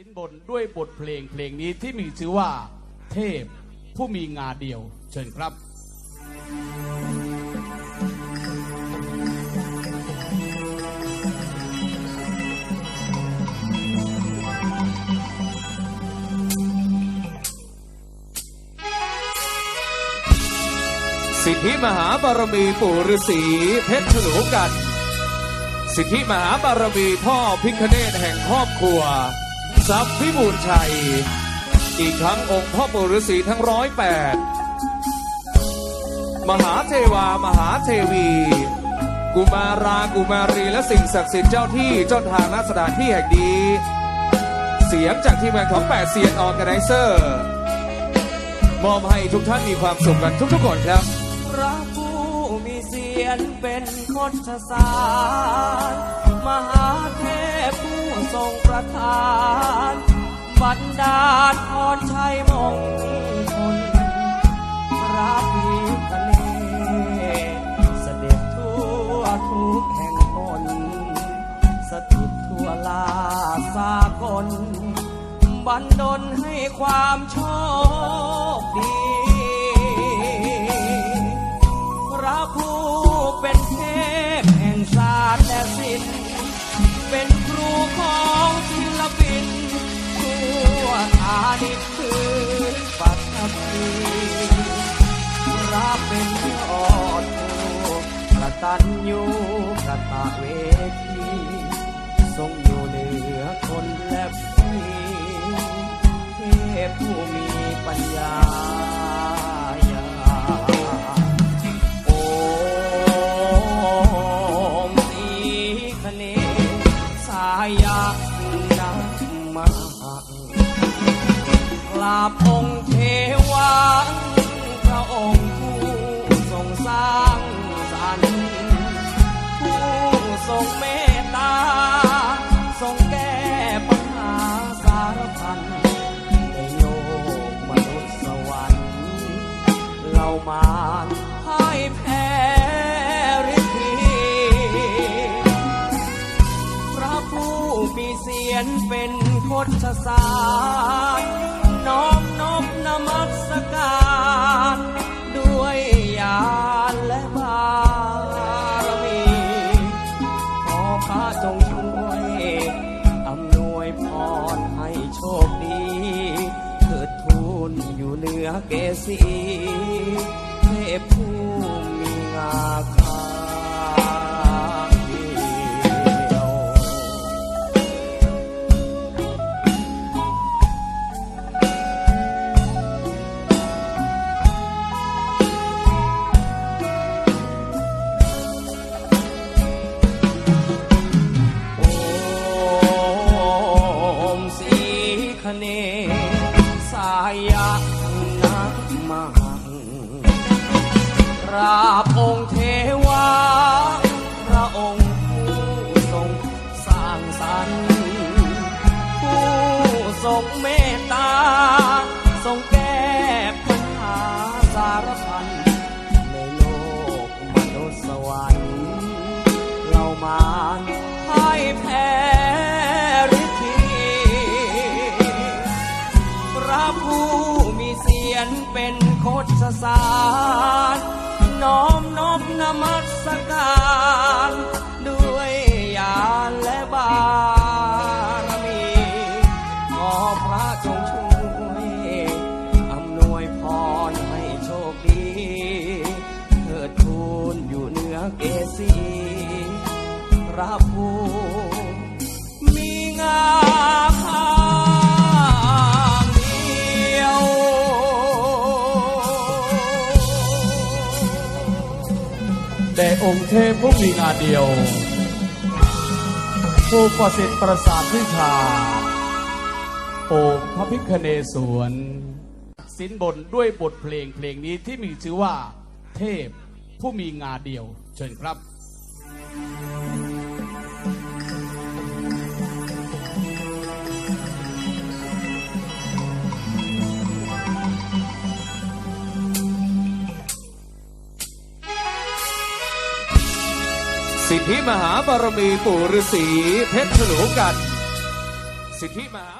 สินบนด้วยบทเพลงเพลงนี้ที่มีชื่อว่าเทพผู้มีงาเดียว เชิญครับสิทธิมหาบารมีปู่ฤาษีเพชรฉลูกัน สิทธิมหาบารมีพ่อพิคเนตแห่งครอบครัว ทรัพย์พิบูลชัย อีกทั้งองค์พ่อปู่ฤาษีทั้งร้อยแปดมหาเทวามหาเทวี กุมารากุมารีและสิ่งศักดิ์สิทธิ์เจ้าที่เจ้าทางณสถานที่แห่งนี้ เสียงจากทีมงานของแปดเซียนออร์แกไนเซอร์ มอบให้ทุกท่านมีความสุขกันทุกๆคนครับพระผู้มีเสียนเป็นคดสารมหาเทพผู้ทรงประทาน บันดาลพรชัยมงคลพระพิกเลเสด็จทั่วทุกแห่งหนสถิตทั่วลาสากลบันดลให้ความโชคดี ตันยูกระตะเวทีทรงอยู่เหนือคนและผีเทพผู้มีปัญญาญาโอมสีคเนสายานักมากราบองค์เท ทรงเมตตา ทรงแก้ปัญหาสารพันในโลกมนุษย์สวรรค์เรามาพ่ายแพ้ฤทธีพระผู้มีเสียนเป็นโคชสา เกษีเทพผู้มีงาค มังราบองค์เทวา พระองค์ผู้ทรงสร้างสรรค์ผู้ทรงเมตตา ทรงแก้ปัญหาสารพันในโลกมนุษย์สวรรค์เรามาพ่ายแพ้ฤทธีพระผู้ ยนเป็นโคชสารน้อมนบนมัสการ ด้วยญาณและบารมีขอพระจงช่วยอำนวยพรให้โชคดีเถิดทูลอยู่เหนือเกษีพระผู้ องค์เทพผู้มีงาเดียว ผู้ประสิทธิ์ประสาทวิชาโองค์พระพิคเนศวนสินบนด้วยบทเพลงเพลงนี้ที่มีชื่อว่าเทพผู้มีงาเดียว เชิญครับ สิทธิมหาบารมีปู่ฤาษีเพชรฉลูกัน สิทธิมหา